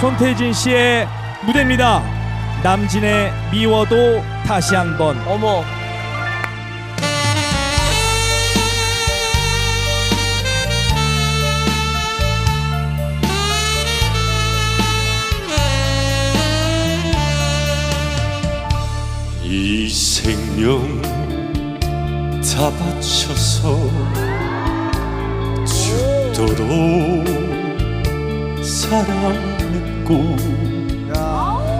손태진 씨의 무대입니다. 남진의 미워도 다시 한번. 어머. 이 생명 다 바쳐서 죽도록 사랑했고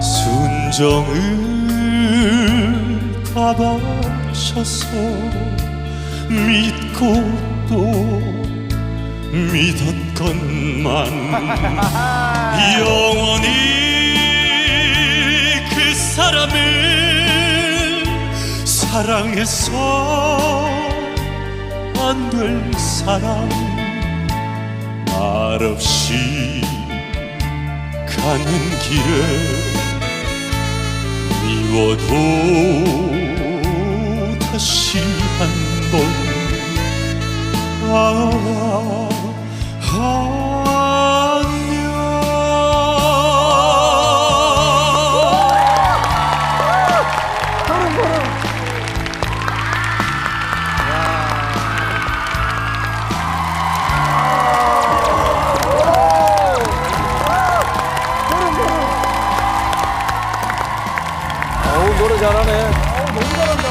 순정을 다 바쳐서 믿고 또 믿었건만 영원히 그 사람을 사랑해서 안 될 사람 말없이 가는 길에 미워도 다시 한번. 아, 안 노래 잘하네. 어우 너무 잘한다.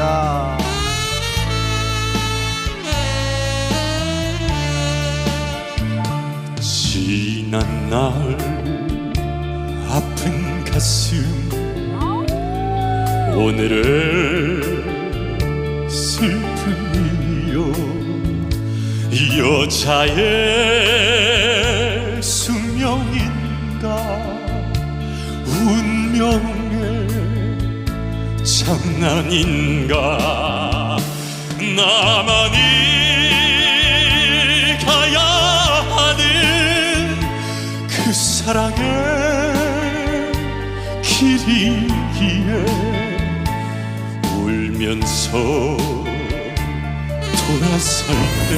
야. 지난 날 아픈 가슴 오늘의 슬픔이요 여자의 숙명인가 운명의 장난인가? 나만이 가야 하는 그 사랑의 길이기에 울면서 돌아설 때